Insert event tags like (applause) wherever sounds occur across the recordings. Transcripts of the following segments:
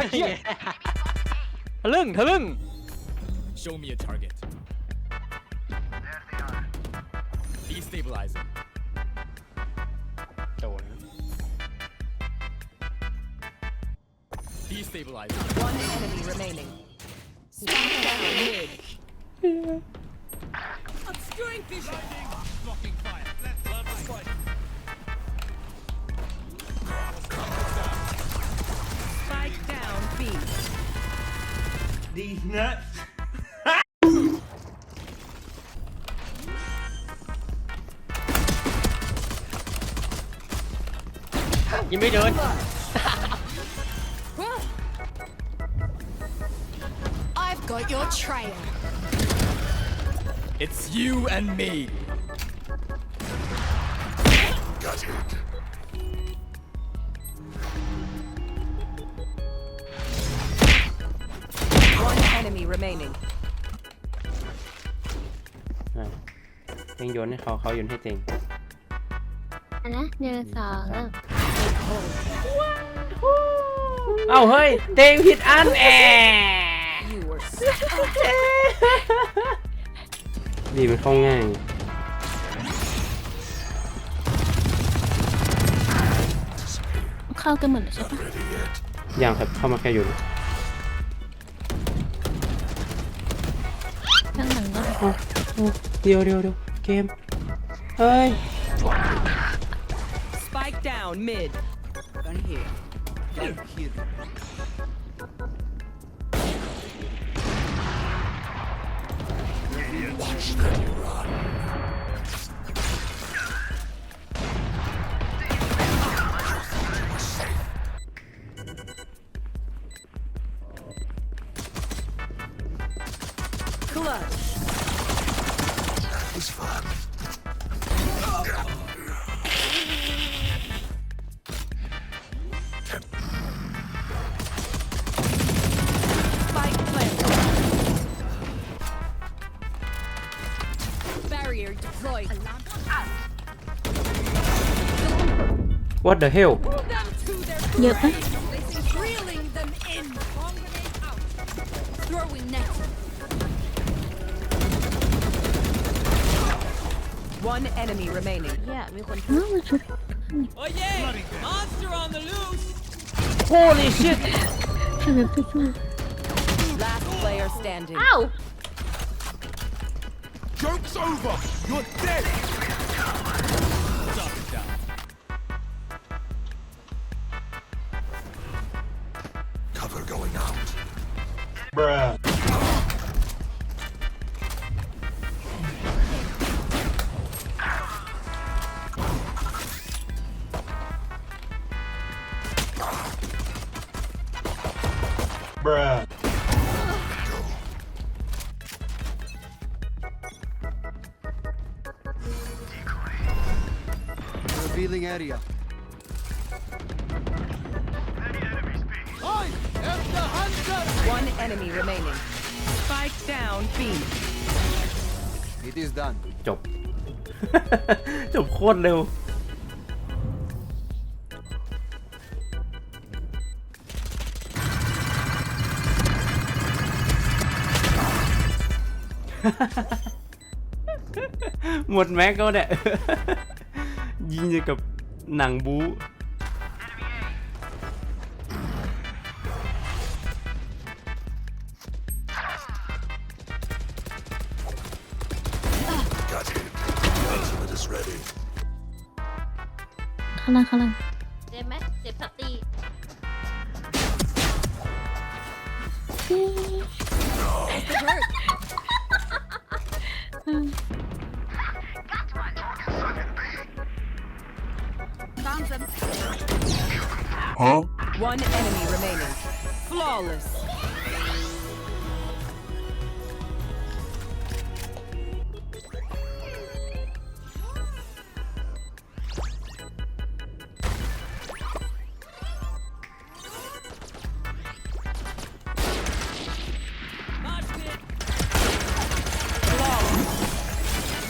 (laughs) เหี้ยทะลึ่งทะลึ่ง (laughs) Show me a target. Destabilizing. โดน Destabilizing. One enemy remaining. Spike down mid. Obscuring vision. these nuts. You're me doing. I've got your trail. It's you and me. Remaining. อะเองโยนให้เขาเขาโยนให้เจงอันนะหนึ่งสองเริ่มเอ้าเฮ้ยเจงผิดอันแอ You were ดีมันเข้าง่าย เข้ากันหมดเลยใช่ปะอย่างครับเข้ามาแค่โยน หลังก็ เอ้าเอ้าเดี๋ยวเดี๋ยวเดี๋ยวเกม เฮ้ย Spike down mid. Gun here. Gun here. What the hell? Nhật One enemy remaining. Yeah, mi cuenta. Oye, monster on the loose. Holy shit. Last player standing. Ow. Joke's over. You're dead. Revealing area. I am the hunter! One enemy remaining. Spike down B. It is done. จบ จบโคตรเร็ว หมดแม็กก็เนี่ย (laughs) (laughs) (laughs) ยิงอย่างกับหนังบู๊ Got it. Ultimate is ready. ข้างล่างข้างล่าง Huh? One enemy remaining. Flawless.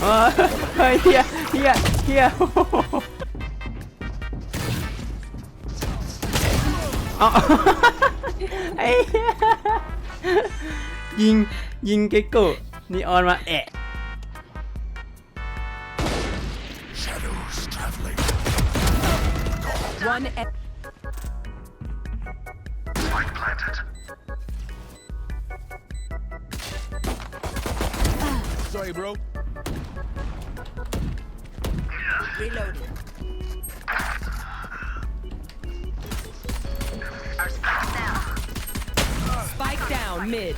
Uh, (laughs) yeah, yeah, yeah. (laughs) เฮ้ยเฮียเฮียเฮียเอาไอ้เหี้ยยิงยิงเกโกะนีออนมาแอะ Shadows traveling. One e- Sorry, bro. Spike down mid.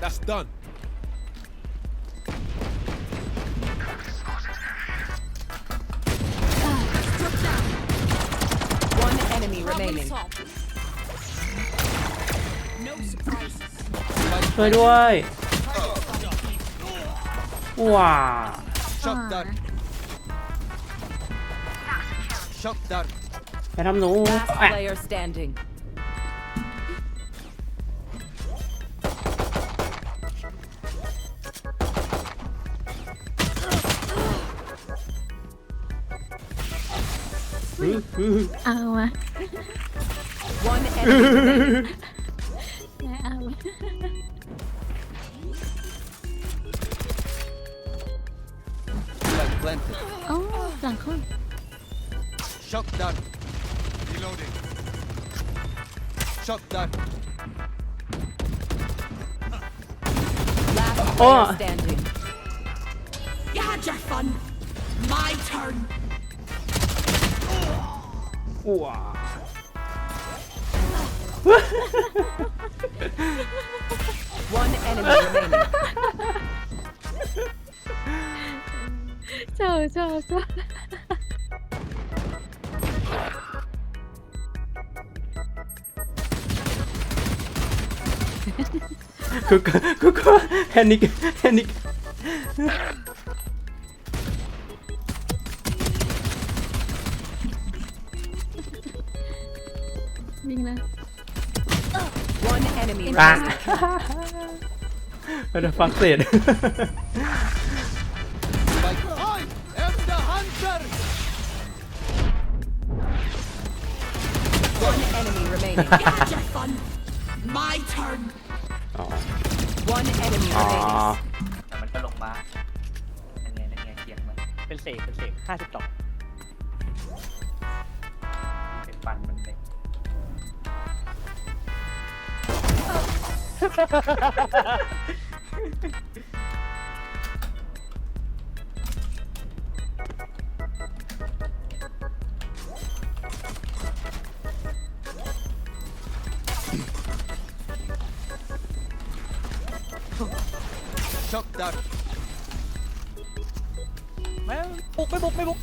That's done. One enemy remaining. No surprises. ช่วยด้วย ว้า Shot down. Shot down. ไปทำหนู Last แอะ player standing. (laughs) อื้ออื้อ เอาวะ One enemy remaining. (laughs) แม่เอาวะ Flag planted. โอ้หลังเข้า Shot done. Reloading. Shot done. Last oh. player Oh. standing. You had your fun. My turn. Wow. (laughs) One enemy remaining. (laughs) Chao, chao, chao. Guck, guck, guck, Hennig, Hennig. วิ่งนะ One enemy. อะ remaining. เราจะฟังเศษ Like I am the hunter! One enemy remaining. เป็นเศษเป็นเศษห้าสิบสองเป็นฟันมันเลย แม่งบุกไม่บุกไม่บุก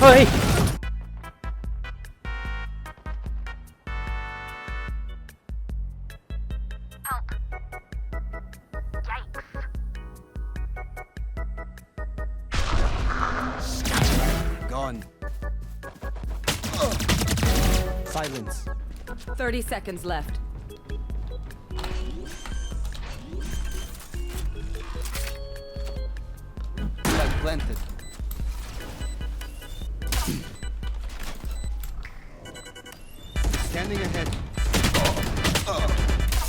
เฮ้ย Gone. Silence. 30 seconds left. Standing ahead.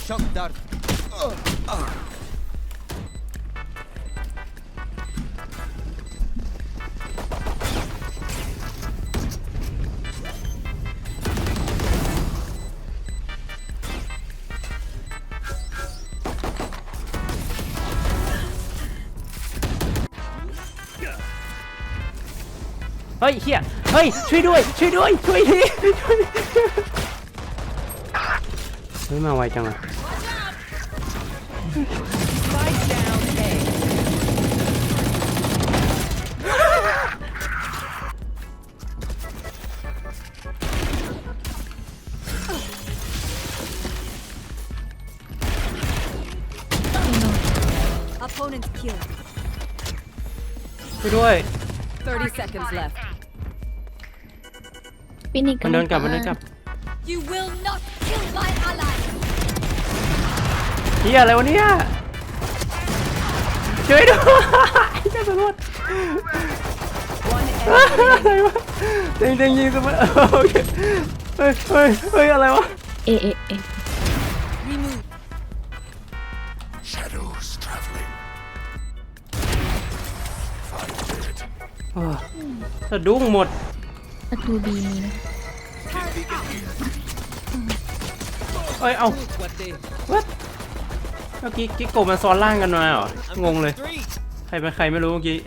Çok dar. เฮ้ยเฮียเฮ้ยช่วยด้วย ช่วยด้วย ช่วยทีช่วยเฮ้ยมาไวจังอะช่วยด้วย 30 seconds left. ฟินิกซ์มันเดินกลับมันเดินกลับ You will not kill my ally. เฮียอะไรวะเนี่ยช่วยด้วยเจ้าตำรวจ One อะไร enemy. วะเต็งเต็งยิงสมัยโอเคเฮ้ยเฮ้ยเฮ้ยอะไรวะเอเอเอ Remove. Shadows traveling. Find it. สะดุ้งหมด ประตูบีมีนะเอ้ย เอา What they วัดเมื่อกี้กิ๊กโกะมันซ้อนล่างกันมาเหรอ งงเลย three. ใครเป็นใครไม่รู้เมื่อกี้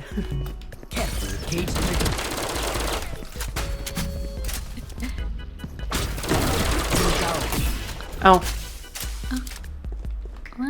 Careful, cage trigger. เอาวะ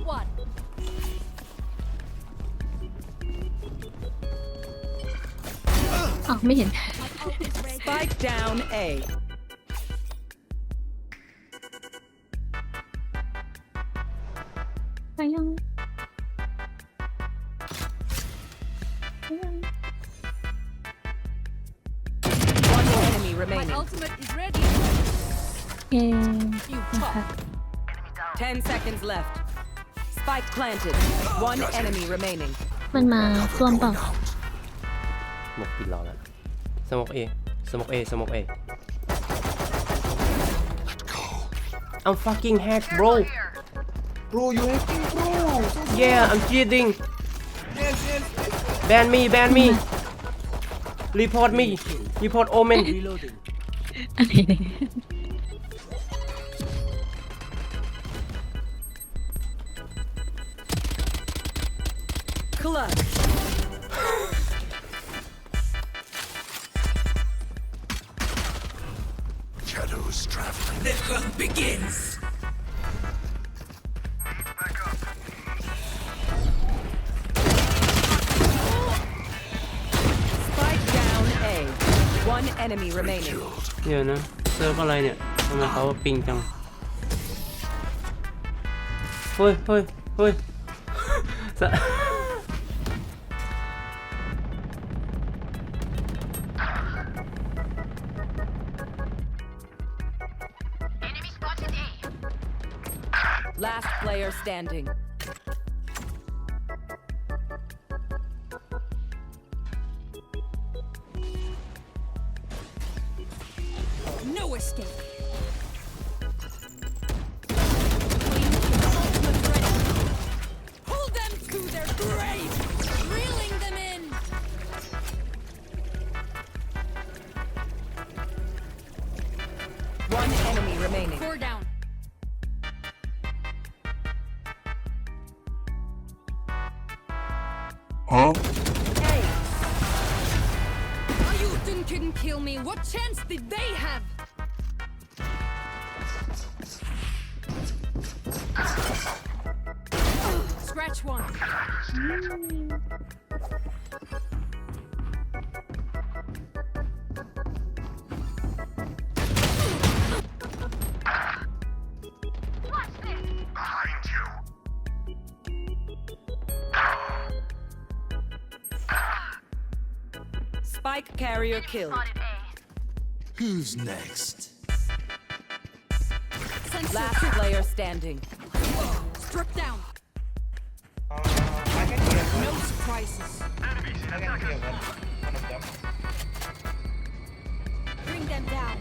Marked one. Oh, me. Spike down A. One enemy remaining. My ultimate is ready. Yay. You. Ten seconds left. Spike planted. One enemy remaining. มันมาส่วนเปล่า หมกปิดเราแล้ว สมกเอ สมกเอ สมกเอ Go. I'm fucking hack bro Bro, you hacking, bro. yeah I'm cheating ban me ban me report me report omen Reloading. อันนี้ (laughs) นี่ Clutch. Shadows traveling. Spike down A. One enemy remaining. Killed. เดี๋ยวนะ เซิร์ฟอะไรเนี่ยทำไมเขาปิงจัง เฮ้ยเฮ้ยเฮ้ย (laughs) Last player standing. No escape. Pull them to their grave. Reeling them in. One enemy remaining. Four down. Huh? Hey, Ayutun couldn't kill me. What chance did they have? Scratch one. Behind spike carrier killed. Who's next? Sensor Last player standing. struck down. Uh, I can hear No surprises. I can hear one, one of them. Bring them down.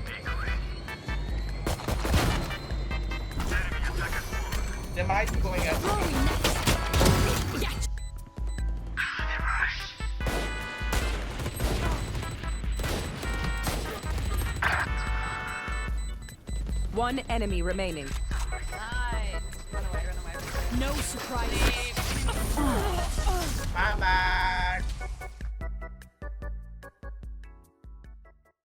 They might be going at One enemy remaining. Nice. Run away, run away. No surprises.